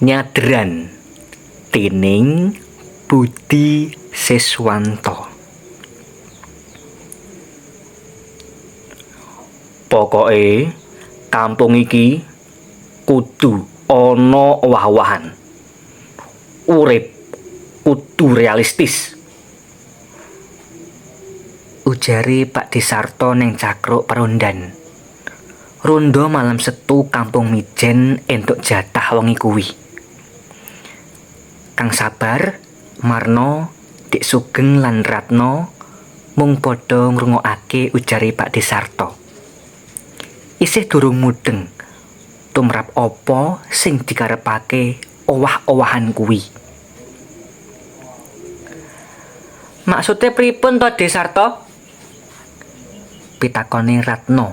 Nyadran Tining Budi Siswanto Pokoke kampung iki kudu ana owah-owahan. Urip kudu realistis. Ujari Pak Disarto neng cakruk perondan. Rondo malam setu kampung Mijen entuk jatah wengi kuwi. Kang Sabar, Marno, Dik Sugeng lan Ratno mung padha ngrungokake ujari Pak Disarto. Isih durung mudeng tumrap apa sing dikarepake owah-owahan kuwi. Maksudnya pripun to Desarto? Pitakone Ratno,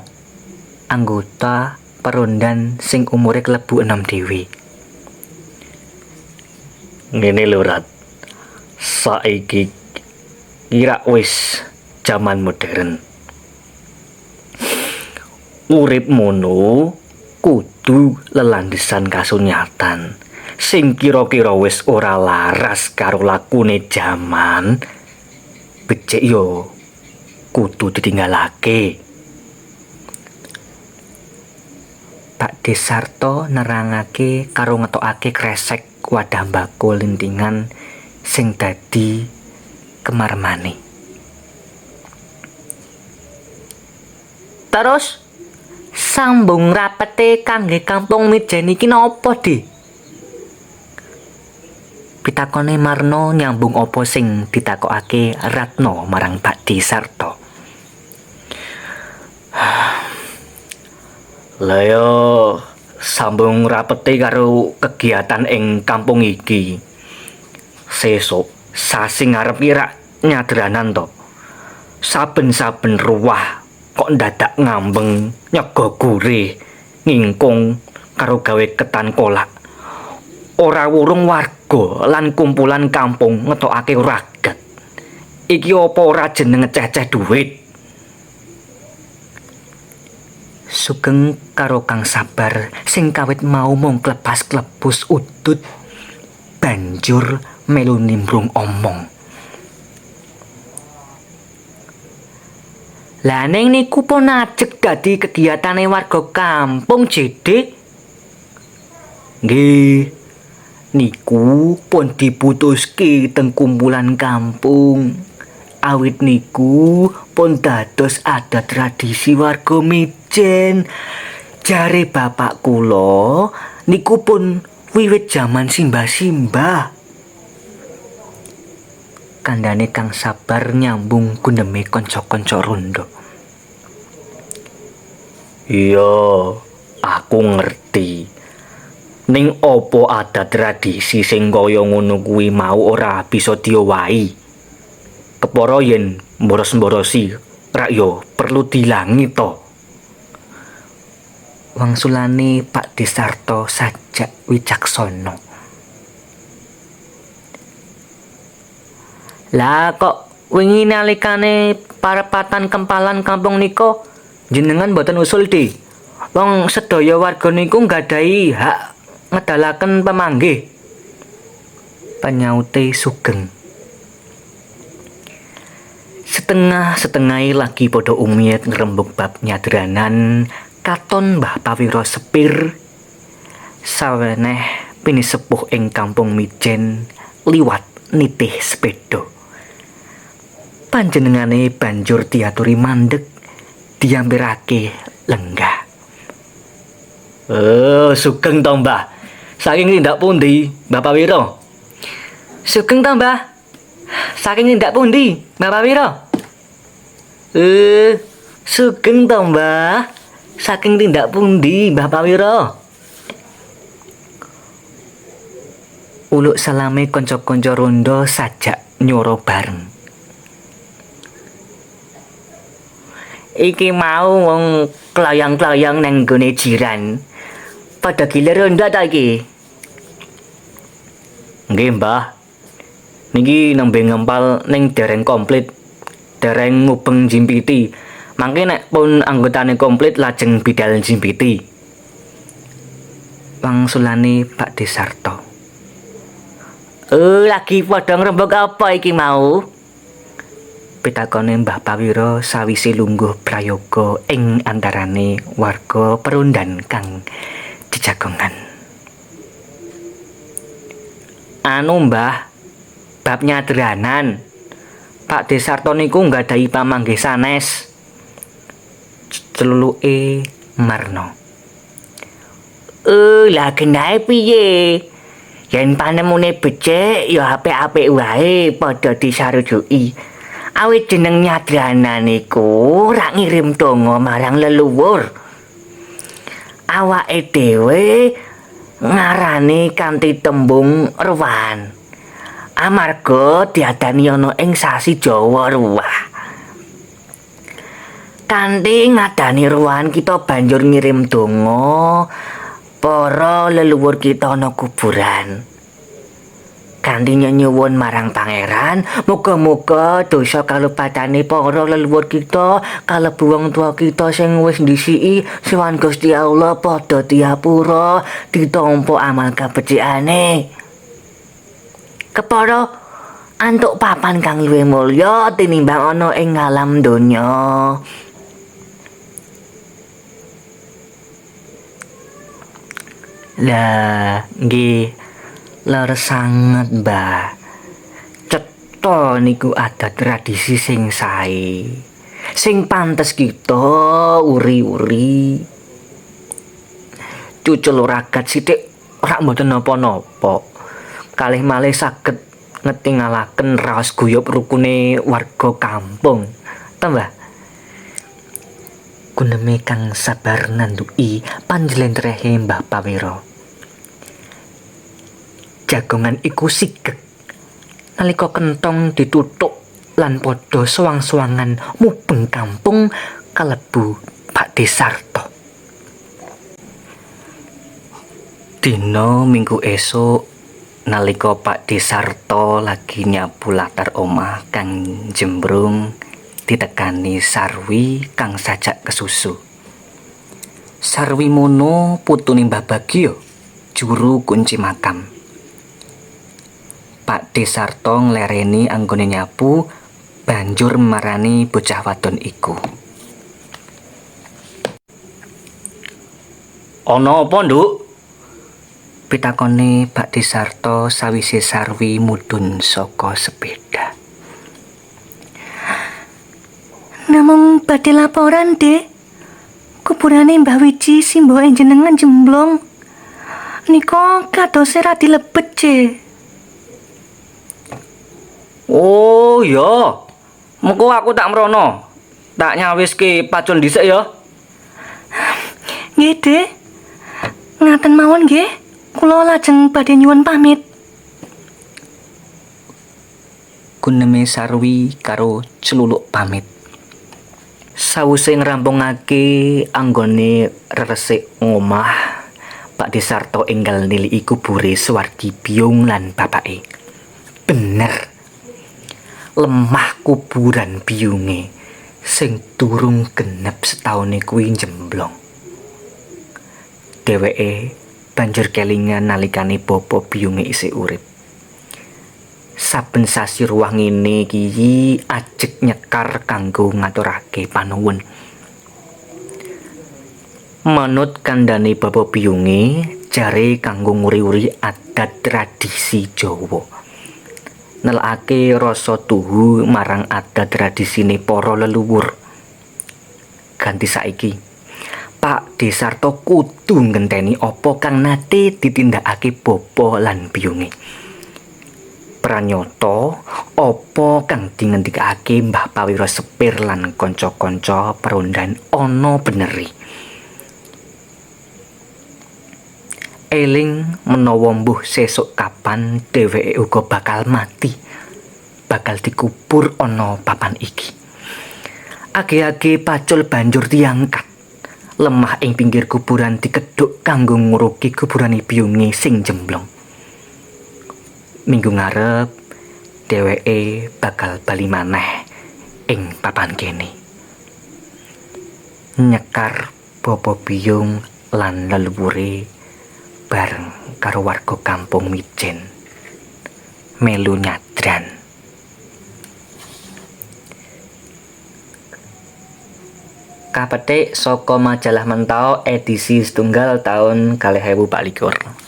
anggota perondan sing umure klebu enam dewi. Ngene lho Rat. Saiki kira wis zaman modern. Urip mono kudu lelandesan kasunyatan sing kira-kira wis ora laras karo lakune jaman becik yo kudu ditinggalake Pak Desarto nerangake karo ngetokake kresek wadah mbako lintingan sing dadi kemarmane Terus sambung rapete kangge kampung Mijen iki napa, Di? Pitakone Marno nyambung apa sing ditakokake Ratno marang Pak Disarto. Lah yo sambung rapete karo kegiatan ing kampung iki. Sesuk sasi ngarep kira nyadranan to. Saben-saben ruah kok ndadak ngambeng nyego gurih ngingkung karo gawe ketan kolak ora wurung warga lan kumpulan kampung ngetokake ragat iki apa ora jeneng ceceh duit Sugeng karo Kang Sabar sing kawit mau mung klepas-klepus udut banjur melu nimbrung omong Lah ning niku pun ajeg dadi kegiatane warga kampung Jedik. Nggih. Niku pun diputuske teng kumpulan kampung. Awit niku pun dados ada tradisi warga Mijen. Jare bapak kula niku pun wiwit jaman simbah-simbah. Kandane Kang Sabar nyambung gundeme kanca-kanca rondo. Iya, aku ngerti. Ning opo ada tradisi sing kaya ngono kuwi mau ora bisa diowahi. Kepara yen mboros-mborosi rak yo perlu dilangi to. Wangsulane Pak Desarto sajak wicaksana. Lah kok wingi nalikane parepatan kempalan kampung niko jenengan boten usul di. Wong sedaya warga niku nggadahi hak ngedalaken pemanggih. Penyaute sugeng. Setengah-setengah lagi podo umit ngerembuk bab nyadranan katon Mbah Pawiro Sepir saweneh pini sepuh ing kampung Mijen liwat nitih sepeda panjenengane banjur diaturi mandek diampirake lenggah Oh, sugeng to, Mbah. Saking tindak pundi, Bapak Wiro? Sugeng to, Mbah. Saking tindak pundi, Bapak Wiro? Eh, sugeng to, Mbah. Saking tindak pundi, Bapak Wiro? Uluk salame kanca-kanca rondo sajak nyoro bareng. Iki mau wong kelayang-kelayang nang gone jiran. Pada gila ronda ta iki? Nggih, Mbah. Niki nembe ngempal ning dereng komplit. Dereng mubeng jimpiti. Mangke nek pun anggotane komplit lajeng bidal jimpiti. wangsulane Pak Desarto. Eh, lagi padha ngrembug apa iki mau? Pitakone Mbah Pawiro sawise lungguh prayoga ing antarane warga perundan kang dijagongan. Anu Mbah, bab nyadranan. Pak Desarto niku nggadahi pamanggih sanes. Celuluke Marno. Eh, lah kenae piye? Yen panemune becik ya apik-apik wae padha disarujuki. Awit jeneng nyadranan niku rak ngirim donga marang leluhur. Awake dhewe ngarani kanthi tembung ruwan. Amarga diadani ana ing sasi Jawa ruwah. Kanthi ngadani ruwan kita banjur ngirim donga para leluhur kita ana kuburan. Kanthi nyuwun marang pangeran, muga-muga dosa kalupatane para leluhur kita kalebu wong tua kita sing wis ndisiki sowan Gusti Allah padha diapura, ditampa amal kabecikane. Kepara antuk papan kang luwih mulya tinimbang ana ing alam donya. Lah, nggih. Lar sanget, Mbah. Cetha niku ada tradisi sing sae. Sing pantes kita uri-uri. Cucul ragat sithik ora mboten napa-napa. Kalih malih saged ngetingalaken raos guyub rukune warga kampung. Tambah Guneme kang sabar nanduki panjlentrehe Mbah Pawiro. Jagongan iku sigek. Nalika kentong ditutuk lan padha sowang-sowangan mubeng kampung kalebu Pak Desarto. Dina minggu esuk nalika Pak Desarto lagi nyapu latar omah kang jembrung ditekani Sarwi kang sajak kesusu. Sarwi mono putune Mbah Bagio, juru kunci makam. Desarto nglereni anggone nyapu banjur marani bocah wadon iku. Ana apa, Nduk? Pitakone Pak Desarto sawise Sarwi mudhun saka sepeda. Namung badhe laporan, Dek. Kuburane Mbah Wiji simboke jenengan jemblong. Nika kadose ra dilebet, Ce. Oh ya. Mengko aku tak mrono. Tak nyawiske pacul dhisik ya. Nggih, Dek. Ngaten mawon nggih. Kula lajeng badhe nyuwun pamit. Guneme Sarwi karo celuluk pamit. Sawise ngrampungake anggone resik ngomah, Pak Desarto enggal niliki kubure Suwardi Biung lan bapake. Bener. Lemah kuburan biunge sing durung genep setaune kuwi jemblong. Dheweke banjur kelingan nalikane bapa biunge isih urip. saben sasi ruang ngene iki ajek nyekar kanggo ngaturake panuwun. Manut kandhane Bapak Biyunge, jare kanggo nguri-uri adat tradisi Jawa. Nelake rasa tuhu marang adat tradisine para leluhur. Ganti saiki, Pak Desarto kudu ngenteni apa kang nate ditindakake bapa lan biyunge. pranyata apa kang dingendikake Mbah Pawiro Sepir lan kanca-kanca perundan ana beneri. Eling menawa mbuh sesuk kapan dheweke uga bakal mati. Bakal dikubur ana papan iki. Age-age pacul banjur diangkat. Lemah ing pinggir kuburan dikedhuk kanggo nguruki kuburane biyunge sing jemblong. minggu ngarep dheweke bakal bali maneh ing papan kene nyekar bobo biyung lan leluhure bareng karo warga kampung Mijen. Melu nyadran. Kapetik saka majalah mentau edisi setunggal tahun 2024